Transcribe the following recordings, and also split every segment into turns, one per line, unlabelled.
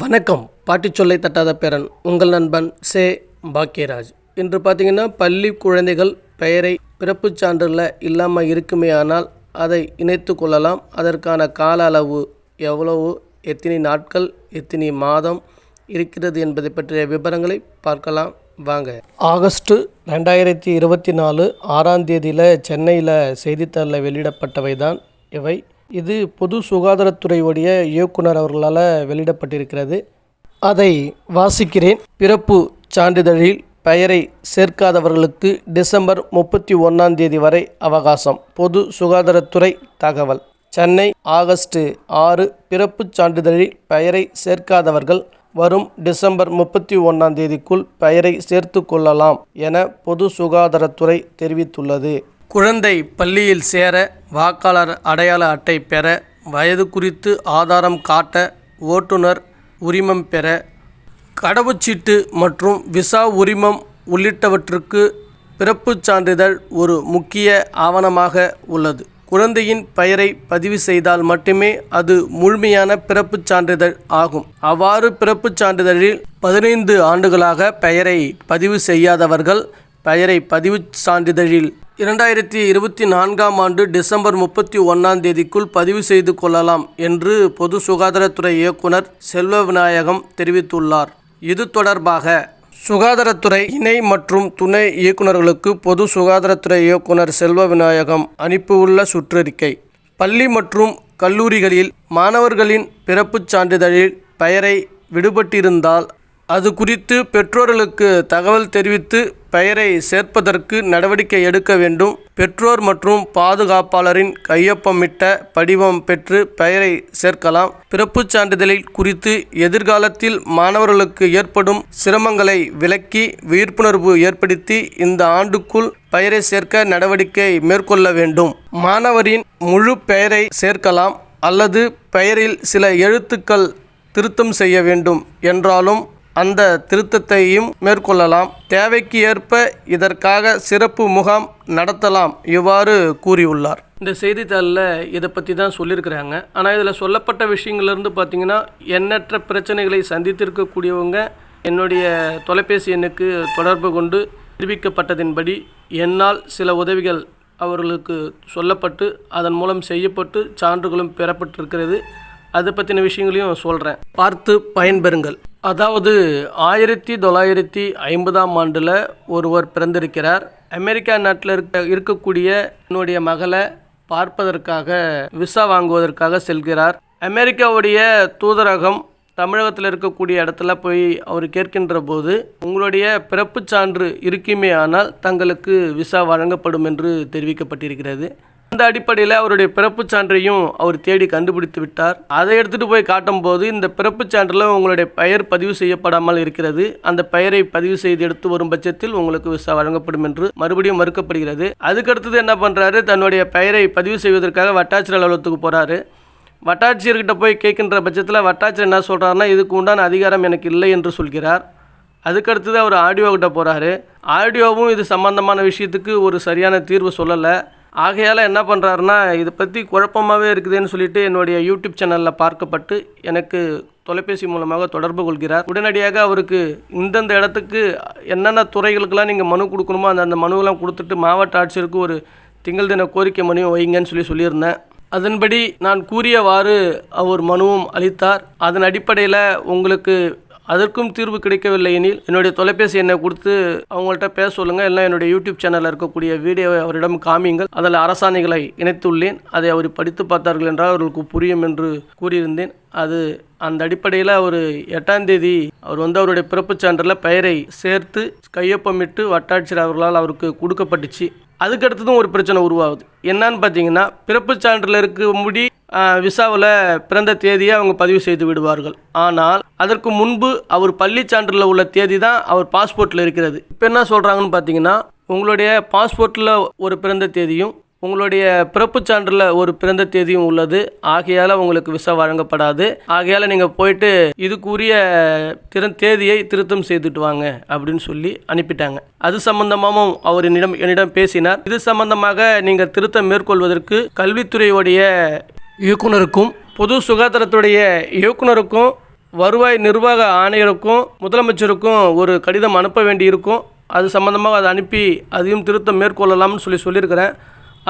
வணக்கம். பாட்டி சொல்லை தட்டாத பேரன் உங்கள் நண்பன் சே. பாக்கியராஜ். இன்று பார்த்தீங்கன்னா பள்ளி குழந்தைகள் பெயரை பிறப்புச் சான்றில் இல்லாமல் இருக்குமே ஆனால் அதை இணைத்து கொள்ளலாம். அதற்கான கால அளவு எவ்வளவு எத்தனை நாட்கள் எத்தனை மாதம் இருக்கிறது என்பதை பற்றிய விவரங்களை பார்க்கலாம். வாங்க. ஆகஸ்ட் ரெண்டாயிரத்தி இருபத்தி நாலு ஆறாம் தேதியில் சென்னையில் செய்தித்தாளில் வெளியிடப்பட்டவை தான் இவை. இது பொது சுகாதாரத்துறையுடைய இயக்குனர் அவர்களால் வெளியிடப்பட்டிருக்கிறது. அதை வாசிக்கிறேன். பிறப்பு சான்றிதழில் பெயரை சேர்க்காதவர்களுக்கு டிசம்பர் முப்பத்தி ஒன்றாம் தேதி வரை அவகாசம். பொது சுகாதாரத்துறை தகவல். சென்னை ஆகஸ்ட் ஆறு பிறப்புச் சான்றிதழில் பெயரை சேர்க்காதவர்கள் வரும் டிசம்பர் முப்பத்தி ஒன்றாம் தேதிக்குள் பெயரை சேர்த்து கொள்ளலாம் என பொது சுகாதாரத்துறை தெரிவித்துள்ளது. குழந்தை பள்ளியில் சேர வாக்காளர் அடையாள அட்டை பெற வயது குறித்து ஆதாரம் காட்ட ஓட்டுநர் உரிமம் பெற கடவுச்சீட்டு மற்றும் விசா உரிமம் உள்ளிட்டவற்றுக்கு பிறப்புச் சான்றிதழ் ஒரு முக்கிய ஆவணமாக உள்ளது. குழந்தையின் பெயரை பதிவு செய்தால் மட்டுமே அது முழுமையான பிறப்புச் சான்றிதழ் ஆகும். அவ்வாறு பிறப்புச் சான்றிதழில் பதினைந்து ஆண்டுகளாக பெயரை பதிவு செய்யாதவர்கள் பெயரை பதிவுச் சான்றிதழில் இரண்டாயிரத்தி இருபத்தி நான்காம் ஆண்டு டிசம்பர் முப்பத்தி ஒன்றாம் தேதிக்குள் பதிவு செய்து கொள்ளலாம் என்று பொது சுகாதாரத்துறை இயக்குனர் செல்வ விநாயகம் தெரிவித்துள்ளார். இது தொடர்பாக சுகாதாரத்துறை இணை மற்றும் துணை இயக்குநர்களுக்கு பொது சுகாதாரத்துறை இயக்குனர் செல்வ விநாயகம் அனுப்பியுள்ள சுற்றறிக்கை. பள்ளி மற்றும் கல்லூரிகளில் மாணவர்களின் பிறப்புச் சான்றிதழில் பெயரை விடுபட்டிருந்தால் அது குறித்து பெற்றோர்களுக்கு தகவல் தெரிவித்து பெயரை சேர்ப்பதற்கு நடவடிக்கை எடுக்க வேண்டும். பெற்றோர் மற்றும் பாதுகாப்பாளரின் கையொப்பமிட்ட படிவம் பெற்று பெயரை சேர்க்கலாம். பிறப்புச் சான்றிதழில் குறித்து எதிர்காலத்தில் மாணவர்களுக்கு ஏற்படும் சிரமங்களை விளக்கி விழிப்புணர்வு ஏற்படுத்தி இந்த ஆண்டுக்குள் பெயரை சேர்க்க நடவடிக்கை மேற்கொள்ள வேண்டும். மாணவரின் முழு பெயரை சேர்க்கலாம் அல்லது பெயரில் சில எழுத்துக்கள் திருத்தம் செய்ய வேண்டும் என்றாலும் அந்த திருத்தத்தையும் மேற்கொள்ளலாம். தேவைக்கு ஏற்ப இதற்காக சிறப்பு முகாம் நடத்தலாம் இவ்வாறு கூறியுள்ளார். இந்த செய்தித்தாளில் இதை பற்றி தான் சொல்லியிருக்கிறாங்க. ஆனால் இதில் சொல்லப்பட்ட விஷயங்கள்லேருந்து பார்த்தீங்கன்னா எண்ணற்ற பிரச்சனைகளை சந்தித்திருக்கக்கூடியவங்க என்னுடைய தொலைபேசி எண்ணுக்கு தொடர்பு கொண்டு தெரிவிக்கப்பட்டதின்படி என்னால் சில உதவிகள் அவர்களுக்கு சொல்லப்பட்டு அதன் மூலம் செய்யப்பட்டு சான்றுகளும் பெறப்பட்டிருக்கிறது. அதை பற்றின விஷயங்களையும் சொல்கிறேன் பார்த்து பயன்பெறுங்கள். அதாவது ஆயிரத்தி தொள்ளாயிரத்தி ஐம்பதாம் ஆண்டில் ஒருவர் பிறந்திருக்கிறார். அமெரிக்கா நாட்டில் இருக்க இருக்கக்கூடிய என்னுடைய மகளை பார்ப்பதற்காக விசா வாங்குவதற்காக செல்கிறார். அமெரிக்காவுடைய தூதரகம் தமிழகத்தில் இருக்கக்கூடிய இடத்துல போய் அவர் கேட்கின்ற போது உங்களுடைய பிறப்புச் சான்று இருக்குமே ஆனால் தங்களுக்கு விசா வழங்கப்படும் என்று தெரிவிக்கப்பட்டிருக்கிறது. அந்த அடிப்படையில் அவருடைய பிறப்புச் சான்றையும் அவர் தேடி கண்டுபிடித்து விட்டார். அதை எடுத்துகிட்டு போய் காட்டும்போது இந்த பிறப்புச் சான்றில் உங்களுடைய பெயர் பதிவு செய்யப்படாமல் இருக்கிறது. அந்த பெயரை பதிவு செய்து எடுத்து வரும் பட்சத்தில் உங்களுக்கு விசா வழங்கப்படும் என்று மறுபடியும் மறுக்கப்படுகிறது. அதுக்கடுத்தது என்ன பண்ணுறாரு தன்னுடைய பெயரை பதிவு செய்வதற்காக வட்டாட்சியர் அலுவலகத்துக்கு போகிறாரு வட்டாட்சியர்கிட்ட போய் கேட்கின்ற பட்சத்தில் வட்டாட்சியர் என்ன சொல்கிறாருன்னா இதுக்கு உண்டான அதிகாரம் எனக்கு இல்லை என்று சொல்கிறார். அதுக்கடுத்தது அவர் ஆடியோ கிட்ட போகிறாரு ஆடியோவும் இது சம்பந்தமான விஷயத்துக்கு ஒரு சரியான தீர்வு சொல்லலை. ஆகையால் என்ன பண்ணுறாருன்னா இதை பற்றி குழப்பமாகவே இருக்குதுன்னு சொல்லிட்டு என்னுடைய யூடியூப் சேனலில் பார்க்கப்பட்டு எனக்கு தொலைபேசி மூலமாக தொடர்பு கொள்கிறார். உடனடியாக அவருக்கு இந்தந்த இடத்துக்கு என்னென்ன துறைகளுக்கெல்லாம் நீங்கள் மனு கொடுக்கணுமோ அந்த அந்த மனுவெல்லாம் கொடுத்துட்டு மாவட்ட ஆட்சியருக்கு ஒரு திங்கள் தின கோரிக்கை மனுவும் வைங்கன்னு சொல்லி சொல்லியிருந்தேன். அதன்படி நான் கூறியவாறு அவர் மனுவும் அளித்தார். அதன் அடிப்படையில் உங்களுக்கு அதற்கும் தீர்வு கிடைக்கவில்லை எனில் என்னுடைய தொலைபேசி எண்ணை கொடுத்து அவங்கள்ட்ட பேச சொல்லுங்கள் இல்லை என்னுடைய யூடியூப் சேனலில் இருக்கக்கூடிய வீடியோவை அவரிடம் காமியுங்கள். அதில் அரசாணைகளை இணைத்துள்ளேன். அதை அவர் படித்து பார்த்தார்கள் என்றால் அவர்களுக்கு புரியும் என்று கூறியிருந்தேன். அது அந்த அடிப்படையில் அவர் எட்டாம் தேதி அவர் வந்து அவருடைய பிறப்புச் சான்றில் பெயரை சேர்த்து கையொப்பமிட்டு வட்டாட்சியர் அவர்களால் அவருக்கு கொடுக்கப்பட்டுச்சு. அதுக்கடுத்ததும் ஒரு பிரச்சனை உருவாகுது. என்னன்னு பார்த்தீங்கன்னா பிறப்புச் சான்றில் இருக்க முடி விசாவில் பிறந்த தேதியை அவங்க பதிவு செய்து விடுவார்கள். ஆனால் அதற்கு முன்பு அவர் பள்ளி சான்றில் உள்ள தேதி தான் அவர் பாஸ்போர்ட்டில் இருக்கிறது. இப்போ என்ன சொல்கிறாங்கன்னு பார்த்தீங்கன்னா உங்களுடைய பாஸ்போர்ட்டில் ஒரு பிறந்த தேதியும் உங்களுடைய பிறப்புச் சான்றில் ஒரு பிறந்த தேதியும் உள்ளது. ஆகையால் உங்களுக்கு விசா வழங்கப்படாது. ஆகையால் நீங்கள் போயிட்டு இதுக்குரிய திற தேதியை திருத்தம் செய்துட்டு வாங்க அப்படின்னு சொல்லி அனுப்பிட்டாங்க. அது சம்பந்தமாகவும் அவர் என்னிடம் என்னிடம் பேசினார். இது சம்பந்தமாக நீங்கள் திருத்தம் மேற்கொள்வதற்கு கல்வித்துறையுடைய இயக்குனருக்கும் பொது சுகாதாரத்துடைய இயக்குனருக்கும் வருவாய் நிர்வாக ஆணையருக்கும் முதலமைச்சருக்கும் ஒரு கடிதம் அனுப்ப வேண்டியிருக்கும். அது சம்மந்தமாக அதை அனுப்பி அதையும் திருத்தம் மேற்கொள்ளலாம்னு சொல்லி சொல்லியிருக்கிறேன்.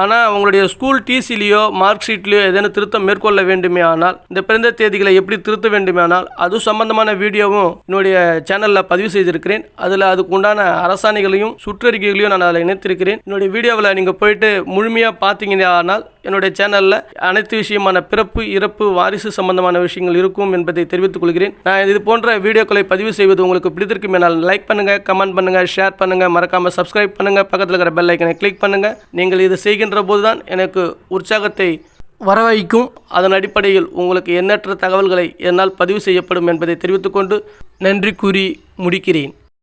ஆனால் உங்களுடைய ஸ்கூல் டிசிலேயோ மார்க் ஷீட்லேயோ ஏதேனும் திருத்தம் மேற்கொள்ள வேண்டுமே ஆனால் இந்த பிறந்த தேதிகளை எப்படி திருத்த வேண்டுமே ஆனால் அது சம்பந்தமான வீடியோவும் என்னுடைய சேனலில் பதிவு செய்திருக்கிறேன். அதில் அதுக்கு உண்டான அரசாணைகளையும் சுற்றறிக்கைகளையும் நான் அதில் இணைத்திருக்கிறேன். என்னுடைய வீடியோவில் நீங்கள் போயிட்டு முழுமையாக பார்த்தீங்கன்னா ஆனால் என்னுடைய சேனலில் அனைத்து விஷயமான பிறப்பு இறப்பு வாரிசு சம்பந்தமான விஷயங்கள் இருக்கும் என்பதை தெரிவித்துக் கொள்கிறேன். நான் இது போன்ற வீடியோக்களை பதிவு செய்வது உங்களுக்கு பிடித்திருக்கும் என்னால் லைக் பண்ணுங்கள் கமெண்ட் பண்ணுங்கள் ஷேர் பண்ணுங்கள் மறக்காமல் சப்ஸ்கிரைப் பண்ணுங்கள் பக்கத்தில் இருக்கிற பெல் ஐக்கனை கிளிக் பண்ணுங்கள் நீங்கள் இது செய்கின்ற போதுதான் எனக்கு உற்சாகத்தை வரவைக்கும் அதன் அடிப்படையில் உங்களுக்கு எண்ணற்ற தகவல்களை என்னால் பதிவு செய்யப்படும் என்பதை தெரிவித்துக்கொண்டு நன்றி கூறி முடிக்கிறேன்.